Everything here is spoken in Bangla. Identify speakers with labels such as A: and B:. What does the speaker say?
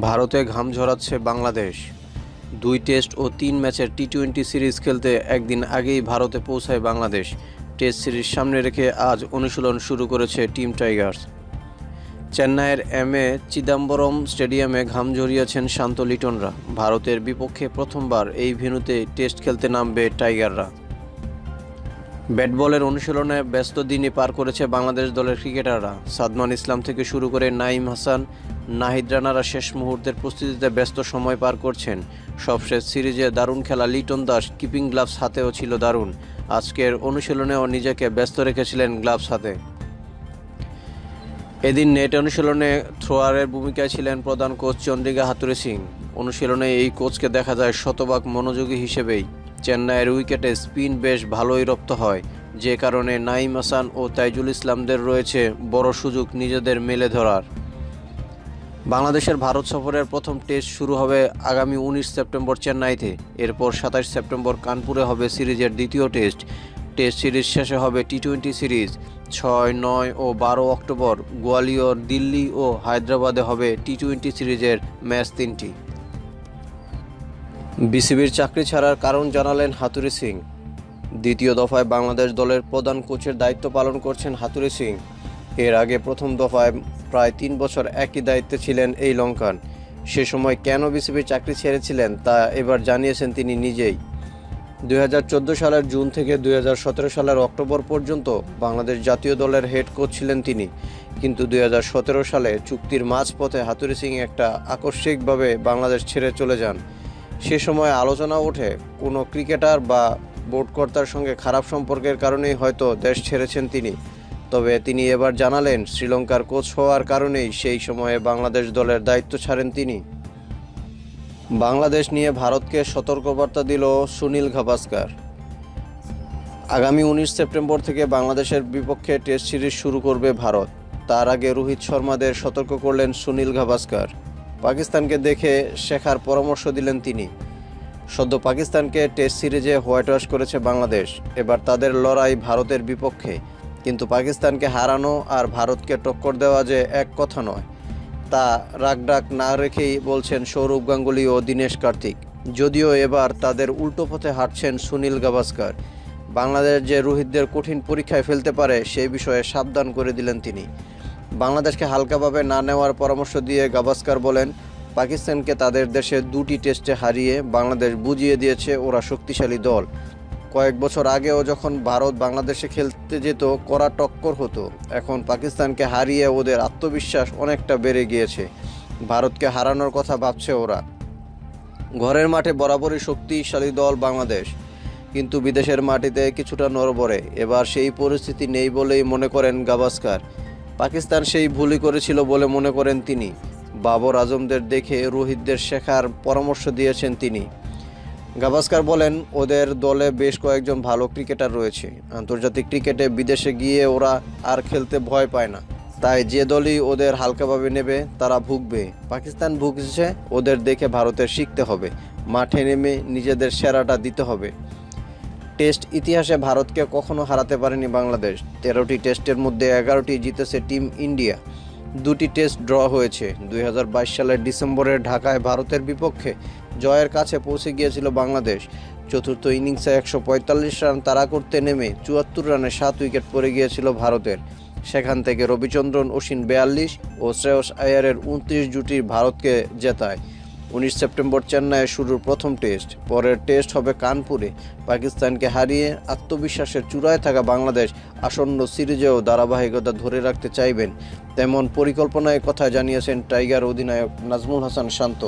A: ভারতে ঘাম ঝরাচ্ছে বাংলাদেশ। দুই টেস্ট ও তিন ম্যাচের টি টোয়েন্টি সিরিজ খেলতে একদিন আগেই ভারতে পৌঁছায় বাংলাদেশ। টেস্ট সিরিজ সামনে রেখে আজ অনুশীলন শুরু করেছে টিম টাইগার্স। চেন্নাইয়ের এম এ চিদাম্বরম স্টেডিয়ামে ঘাম ঝরিয়েছেন শান্ত লিটনরা। ভারতের বিপক্ষে প্রথমবার এই ভেন্যুতে টেস্ট খেলতে নামবে টাইগাররা। ব্যাট বলের অনুশীলনে ব্যস্ত দিনই পার করেছে বাংলাদেশ দলের ক্রিকেটাররা। সাদমান ইসলাম থেকে শুরু করে নাইম হাসান নাহিদ রানারা শেষ মুহূর্তের প্রস্তুতিতে ব্যস্ত সময় পার করছেন। সবশেষ সিরিজে দারুণ খেলা লিটন দাস কিপিং গ্লাভস হাতেও ছিল দারুণ। আজকের অনুশীলনেও নিজেকে ব্যস্ত রেখেছিলেন গ্লাভস হাতে। এদিন নেট অনুশীলনে থ্রোয়ারের ভূমিকায় ছিলেন প্রধান কোচ চন্দ্রিকা হাতুরে সিং। অনুশীলনে এই কোচকে দেখা যায় শতভাগ মনোযোগী হিসেবেই। চেন্নাইয়ের উইকেটে স্পিন বেশ ভালোই রপ্ত হয়। যে কারণে নাইম হাসান ও তাইজুল ইসলামদের রয়েছে বড় সুযোগ নিজেদের মেলে ধরার। বাংলাদেশের ভারত সফরের প্রথম টেস্ট শুরু হবে আগামী উনিশ সেপ্টেম্বর চেন্নাইতে। এরপর সাতাশ সেপ্টেম্বর কানপুরে হবে সিরিজের দ্বিতীয় টেস্ট। টেস্ট সিরিজ শেষে হবে টি টোয়েন্টি সিরিজ। ছয়, নয় ও বারো অক্টোবর গোয়ালিয়র, দিল্লি ও হায়দ্রাবাদে হবে টি টোয়েন্টি সিরিজের ম্যাচ তিনটি। বিসিবির চাকরি ছাড়ার কারণ জানালেন হাতুরি সিং। দ্বিতীয় দফায় বাংলাদেশ দলের প্রধান কোচের দায়িত্ব পালন করছেন হাতুরি সিং। এর আগে প্রথম দফায় প্রায় তিন বছর একই দায়িত্বে ছিলেন এই লঙ্কান। সে সময় কেন বিসিবির চাকরি ছেড়েছিলেন তা এবার জানিয়েছেন তিনি নিজেই। দুই হাজার চোদ্দ সালের জুন থেকে দুই হাজার সতেরো সালের অক্টোবর পর্যন্ত বাংলাদেশ জাতীয় দলের হেড কোচ ছিলেন তিনি। কিন্তু দুই হাজার সতেরো সালে চুক্তির মাঝপথে হাতুরি সিং একটা আকস্মিকভাবে বাংলাদেশ ছেড়ে চলে যান। সে সময় আলোচনা ওঠে, কোনো ক্রিকেটার বা বোর্ডকর্তার সঙ্গে খারাপ সম্পর্কের কারণেই হয়তো দেশ ছেড়েছেন তিনি। তবে তিনি এবার জানালেন, শ্রীলঙ্কার কোচ হওয়ার কারণেই সেই সময়ে বাংলাদেশ দলের দায়িত্ব ছাড়েন তিনি। বাংলাদেশ নিয়ে ভারতকে সতর্কবার্তা দিল সুনীল গাভাস্কার। আগামী উনিশ সেপ্টেম্বর থেকে বাংলাদেশের বিপক্ষে টেস্ট সিরিজ শুরু করবে ভারত। তার আগে রোহিত শর্মাদের সতর্ক করলেন সুনীল গাভাস্কার। পাকিস্তানকে দেখে শেখার পরামর্শ দিলেন তিনি। সদ্য পাকিস্তানকে টেস্ট সিরিজে হোয়াইট ওয়াশ করেছে বাংলাদেশ। এবার তাদের লড়াই ভারতের বিপক্ষে। কিন্তু পাকিস্তানকে হারানো আর ভারতকে টক্কর দেওয়া যে এক কথা নয়, তা রাগডাক না রেখেই বলছেন সৌরভ গাঙ্গুলি ও দীনেশ কার্তিক। যদিও এবার তাদের উল্টো পথে হাঁটছেন সুনীল গাভাস্কার। বাংলাদেশ যে রোহিতদের কঠিন পরীক্ষায় ফেলতে পারে, সেই বিষয়ে সাবধান করে দিলেন তিনি। বাংলাদেশকে হালকাভাবে না নেওয়ার পরামর্শ দিয়ে গাভাস্কার বলেন, পাকিস্তানকে তাদের দেশে দুটি টেস্টে হারিয়ে বাংলাদেশ বুঝিয়ে দিয়েছে ওরা শক্তিশালী দল। কয়েক বছর আগেও যখন ভারত বাংলাদেশে খেলতে যেত, কড়া টক্কর হতো। এখন পাকিস্তানকে হারিয়ে ওদের আত্মবিশ্বাস অনেকটা বেড়ে গিয়েছে। ভারতকে হারানোর কথা ভাবছে ওরা। ঘরের মাঠে বরাবরই শক্তিশালী দল বাংলাদেশ। কিন্তু বিদেশের মাটিতে কিছুটা নড়বড়ে। এবার সেই পরিস্থিতি নেই বলেই মনে করেন গাভাস্কার। পাকিস্তান সেই ভুলই করেছিল বলে মনে করেন তিনি। বাবর আজমদের দেখে রোহিতদের শেখার পরামর্শ দিয়েছেন তিনি। গাভাস্কার বলেন, ওদের দলে বেশ কয়েকজন ভালো ক্রিকেটার রয়েছে। আন্তর্জাতিক ক্রিকেটে বিদেশে গিয়ে ওরা আর খেলতে ভয় পায় না। তাই যে দলই ওদের হালকাভাবে নেবে, তারা ভুগবে। পাকিস্তান ভুগছে, ওদের দেখে ভারতের শিখতে হবে। মাঠে নেমে নিজেদের সেরাটা দিতে হবে। টেস্ট ইতিহাসে ভারতকে কখনো হারাতে পারেনি বাংলাদেশ। তেরোটি টেস্টের মধ্যে এগারোটি জিতেছে টিম ইন্ডিয়া। দুটি টেস্ট ড্র হয়েছে। দুই হাজার বাইশ সালের ডিসেম্বরে ঢাকায় ভারতের বিপক্ষে জয়ের কাছে পৌঁছে গিয়েছিল বাংলাদেশ। চতুর্থ ইনিংসে একশো পঁয়তাল্লিশ রান তাড়া করতে নেমে চুয়াত্তর রানে সাত উইকেট পড়ে গিয়েছিল ভারতের। সেখান থেকে রবিচন্দ্রন অশ্বিন বেয়াল্লিশ ও শ্রেয়স আয়ারের উনত্রিশ জুটি ভারতকে জেতায়। উনিশ সেপ্টেম্বর চেন্নাইয়ে শুরুর প্রথম টেস্ট। পরের টেস্ট হবে কানপুরে। পাকিস্তানকে হারিয়ে আত্মবিশ্বাসের চূড়ায় থাকা বাংলাদেশ আসন্ন সিরিজেও ধারাবাহিকতা ধরে রাখতে চাইবেন, তেমন পরিকল্পনায় কথা জানিয়েছেন টাইগার অধিনায়ক নাজমুল হাসান শান্ত।